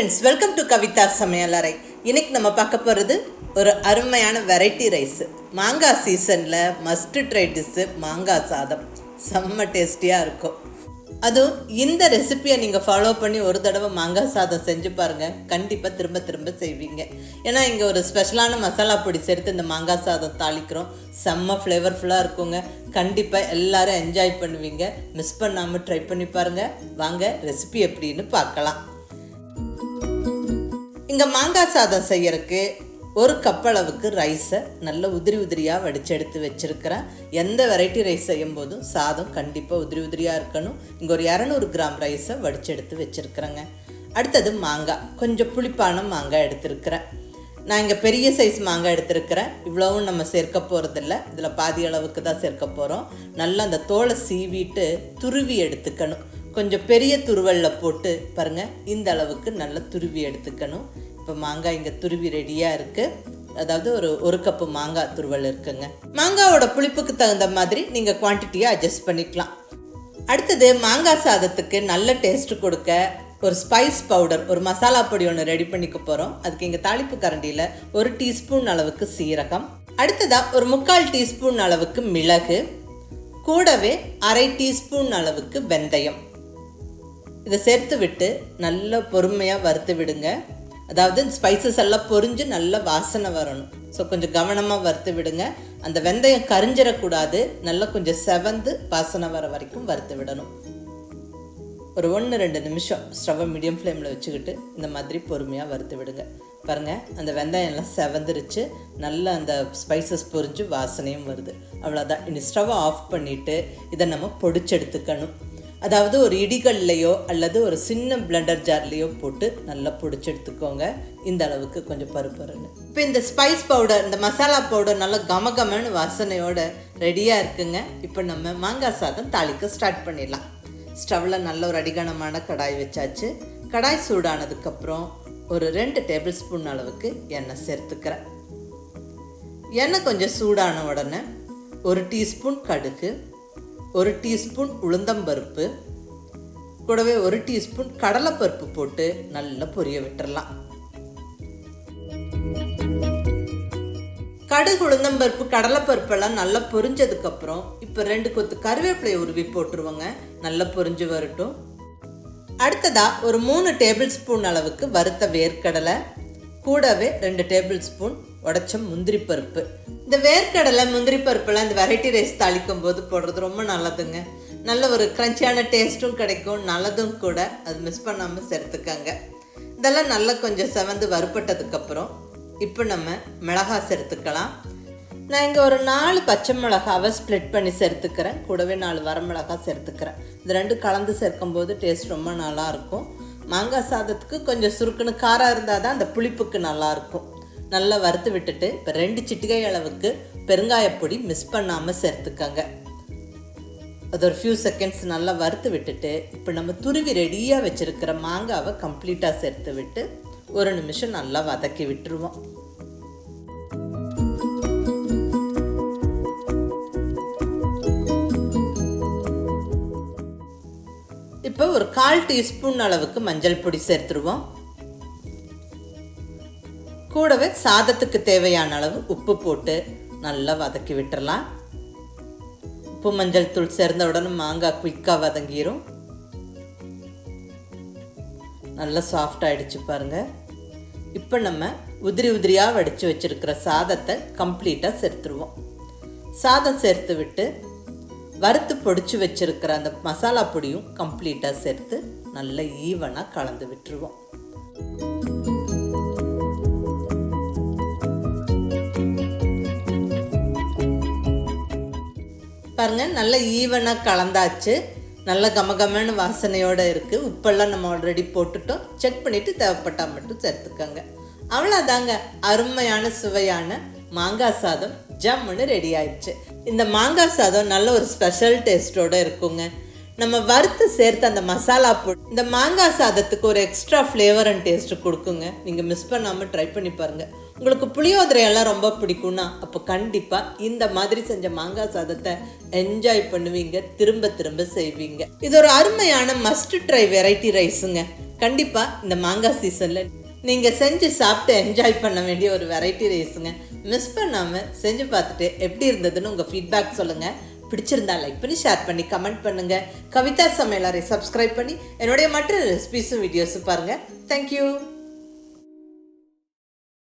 Friends welcome to Kavitha சமையலறை இன்றைக்கி நம்ம பார்க்க போகிறது ஒரு அருமையான வெரைட்டி ரைஸு மாங்காய் சீசனில் மஸ்ட் ட்ரை டிஷ்ஷு மாங்காய் சாதம். செம்ம டேஸ்டியாக இருக்கும். அதுவும் இந்த ரெசிபியை நீங்கள் ஃபாலோ பண்ணி ஒரு தடவை மாங்காய் சாதம் செஞ்சு பாருங்கள் கண்டிப்பாக திரும்ப திரும்ப செய்வீங்க. ஏன்னா இங்கே ஒரு ஸ்பெஷலான மசாலா பொடி சேர்த்து இந்த மாங்காய் சாதம் தாளிக்கிறோம். செம்ம ஃப்ளேவர்ஃபுல்லாக இருக்குங்க. கண்டிப்பாக எல்லாரும் என்ஜாய் பண்ணுவீங்க. மிஸ் பண்ணாமல் ட்ரை பண்ணி பாருங்கள் வாங்க ரெசிபி எப்படின்னு பார்க்கலாம். இங்கே மாங்காய் சாதம் செய்யறதுக்கு ஒரு கப் அளவுக்கு ரைஸை நல்ல உதிரி உதிரியாக வடித்து எடுத்து வச்சுருக்கிறேன் எந்த வெரைட்டி ரைஸ் செய்யும் போதும் சாதம் கண்டிப்பாக உதிரி உதிரியாக இருக்கணும். இங்கே ஒரு இரநூறு கிராம் ரைஸை வடித்து எடுத்து வச்சுருக்கிறேங்க. அடுத்தது மாங்காய். கொஞ்சம் புளிப்பான மாங்காய் எடுத்திருக்கிறேன் நான் இங்கே பெரிய சைஸ் மாங்காய் எடுத்திருக்கிறேன் இவ்வளவும் நம்ம சேர்க்க போகிறதில்ல இதில் பாதி அளவுக்கு தான் சேர்க்க போகிறோம் நல்லா அந்த தோலை சீவிட்டு துருவி எடுத்துக்கணும். கொஞ்சம் பெரிய துருவலில் போட்டு பாருங்கள் இந்த அளவுக்கு நல்லா துருவி எடுத்துக்கணும். இப்போ மாங்காய் இங்கே துருவி ரெடியாக இருக்குது அதாவது ஒரு ஒரு கப்பு மாங்காய் துருவல் இருக்குங்க. மாங்காவோட புளிப்புக்கு தகுந்த மாதிரி நீங்கள் குவான்டிட்டியை அட்ஜஸ்ட் பண்ணிக்கலாம். அடுத்தது மாங்காய் சாதத்துக்கு நல்ல டேஸ்ட் கொடுக்க ஒரு ஸ்பைஸ் பவுடர் ஒரு மசாலா பொடி ஒன்று ரெடி பண்ணிக்க போகிறோம் அதுக்கு இங்கே தாளிப்பு கரண்டியில் ஒரு டீஸ்பூன் அளவுக்கு சீரகம். அடுத்ததாக ஒரு முக்கால் டீஸ்பூன் அளவுக்கு மிளகு. கூடவே அரை டீஸ்பூன் அளவுக்கு வெந்தயம். இதை சேர்த்து விட்டு நல்ல பொறுமையாக வறுத்து விடுங்க. அதாவது ஸ்பைசஸ் எல்லாம் பொரிஞ்சு நல்ல வாசனை வரணும். ஸோ கொஞ்சம் கவனமாக வறுத்து விடுங்க. அந்த வெந்தயம் கரிஞ்சிடக்கூடாது. நல்லா கொஞ்சம் செவந்து வாசனை வர வரைக்கும் வறுத்து விடணும். ஒரு ஒன்று ரெண்டு நிமிஷம் ஸ்டவ்வை மீடியம் ஃப்ளேமில் வச்சுக்கிட்டு இந்த மாதிரி பொறுமையாக வறுத்து விடுங்க. பாருங்கள் அந்த வெந்தயம் எல்லாம் செவந்துருச்சு. நல்லா அந்த ஸ்பைசஸ் பொரிஞ்சு வாசனையும் வருது. அவ்வளோதான் இனி ஸ்டவ்வை ஆஃப் பண்ணிவிட்டு இதை நம்ம பொடிச்செடுத்துக்கணும் அதாவது ஒரு இடிகல்லையோ அல்லது ஒரு சின்ன பிளண்டர் ஜார்லேயோ போட்டு நல்லா பிடிச்சி எடுத்துக்கோங்க. இந்த அளவுக்கு கொஞ்சம் பருப்பருன்னு இப்போ இந்த ஸ்பைஸ் பவுடர் இந்த மசாலா பவுடர் நல்லா கமகமன்னு வாசனையோட ரெடியாக இருக்குங்க. இப்போ நம்ம மாங்காய் சாதம் தாளிக்க ஸ்டார்ட் பண்ணிடலாம். ஸ்டவ்வில் நல்ல ஒரு அடிகனமான கடாய் வச்சாச்சு. கடாய் சூடானதுக்கப்புறம் ஒரு ரெண்டு டேபிள் ஸ்பூன் அளவுக்கு எண்ணெய் சேர்த்துக்கிறேன். எண்ணெய் கொஞ்சம் சூடான உடனே ஒரு டீஸ்பூன் கடுகு ஒரு டீஸ்பூன் உளுந்தம்பருப்பு கூடவே ஒரு டீஸ்பூன் கடலைப்பருப்பு போட்டு நல்லா பொரிய விட்டுறலாம். கடுகு உளுந்தம்பருப்பு கடலைப்பருப்பெல்லாம் நல்லா பொரிஞ்சதுக்கப்புறம் இப்போ ரெண்டு கொத்து கருவேப்பிலையை உருவி போட்டுருவோங்க. நல்லா பொரிஞ்சு வரட்டும். அடுத்ததாக ஒரு மூணு டேபிள் ஸ்பூன் அளவுக்கு வறுத்த வேர்க்கடலை கூடவே ரெண்டு டேபிள் ஸ்பூன் உடச்ச முந்திரி பருப்பு. இந்த வேர்க்கடலை முந்திரி பருப்பெல்லாம் இந்த வெரைட்டி ரைஸ் தாளிக்கும் போது போடுறது ரொம்ப நல்லதுங்க. நல்ல ஒரு க்ரன்ச்சியான டேஸ்ட்டும் கிடைக்கும். நல்லதும் கூட. அது மிஸ் பண்ணாமல் சேர்த்துக்கங்க இதெல்லாம் நல்லா கொஞ்சம் செவந்து வறுப்பட்டதுக்கப்புறம் இப்போ நம்ம மிளகாய் சேர்த்துக்கலாம் நான் இங்கே ஒரு நாலு பச்சை மிளகாவை ஸ்ப்ளிட் பண்ணி சேர்த்துக்கிறேன் கூடவே நாலு வரமிளகாய் சேர்த்துக்கிறேன் இது ரெண்டு கலந்து சேர்க்கும்போது டேஸ்ட் ரொம்ப நல்லாயிருக்கும் மாங்காய் சாதத்துக்கு கொஞ்சம் சுருக்குன்னு காராக இருந்தால் தான் அந்த புளிப்புக்கு நல்லாயிருக்கும் நல்லா வறுத்து விட்டுட்டு இப்போ ரெண்டு சிட்டிகை அளவுக்கு பெருங்காயப்பொடி மிஸ் பண்ணாமல் சேர்த்துக்கங்க. அது ஒரு ஃபியூ செகண்ட்ஸ் நல்லா வறுத்து விட்டுட்டு இப்போ நம்ம துருவி ரெடியாக வச்சுருக்கிற மாங்காவை கம்ப்ளீட்டாக சேர்த்து விட்டு ஒரு நிமிஷம் நல்லா வதக்கி விட்டுருவோம். இப்போ ஒரு கால் டீஸ்பூன் அளவுக்கு மஞ்சள் பொடி சேர்த்துருவோம். கூடவே சாதத்துக்கு தேவையான அளவு உப்பு போட்டு நல்லா வதக்கி விட்டுறலாம். உப்பு மஞ்சள் தூள் சேர்ந்த உடனே மாங்காய் குயிக்காக வதங்கிரும். நல்லா சாஃப்ட் ஆகிடுச்சு பாருங்கள் இப்போ நம்ம உதிரி உதிரியாக வடித்து வச்சுருக்கிற சாதத்தை கம்ப்ளீட்டாக சேர்த்துருவோம். சாதம் சேர்த்து விட்டு வறுத்து பொடிச்சு வச்சுருக்கிற அந்த மசாலா பொடியும் கம்ப்ளீட்டாக சேர்த்து நல்லா ஈவனாக கலந்து விட்டுருவோம். பாருங்கள் நல்ல ஈவனாக கலந்தாச்சு. நல்ல கமகமான வாசனையோடு இருக்குது உப்பெல்லாம் நம்ம ஆல்ரெடி போட்டுட்டோம். செக் பண்ணிவிட்டு தேவைப்பட்டால் மட்டும் சேர்த்துக்கோங்க. அவ்வளோதாங்க அருமையான சுவையான மாங்காய் சாதம் ஜம்முன்னு ரெடி ஆயிடுச்சு. இந்த மாங்காய் சாதம் நல்ல ஒரு ஸ்பெஷல் டேஸ்ட்டோட இருக்குங்க. நம்ம வறுத்து சேர்த்து அந்த மசாலா பொடி இந்த மாங்காய் சாதத்துக்கு ஒரு எக்ஸ்ட்ரா ஃப்ளேவர் அண்ட் டேஸ்ட்டு கொடுக்குங்க. நீங்கள் மிஸ் பண்ணாமல் ட்ரை பண்ணி பாருங்கள் உங்களுக்கு புளியோதரை எல்லாம் ரொம்ப பிடிக்கும்னா அப்போ கண்டிப்பாக இந்த மாதிரி செஞ்ச மாங்காய் சாதத்தை என்ஜாய் பண்ணுவீங்க திரும்ப திரும்ப செய்வீங்க. இது ஒரு அருமையான மஸ்ட் ட்ரை வெரைட்டி ரைஸுங்க கண்டிப்பாக இந்த மாங்காய் சீசனில் நீங்கள் செஞ்சு சாப்பிட்டு என்ஜாய் பண்ண வேண்டிய ஒரு வெரைட்டி ரைஸுங்க மிஸ் பண்ணாமல் செஞ்சு பார்த்துட்டு எப்படி இருந்ததுன்னு உங்கள் ஃபீட்பேக் சொல்லுங்கள் பிடிச்சிருந்தா லைக் பண்ணி ஷேர் பண்ணி கமெண்ட் பண்ணுங்கள் கவிதா சமையலரை சப்ஸ்கிரைப் பண்ணி என்னுடைய மற்ற ரெசிபிஸும் வீடியோஸும் பாருங்கள் தேங்க்யூ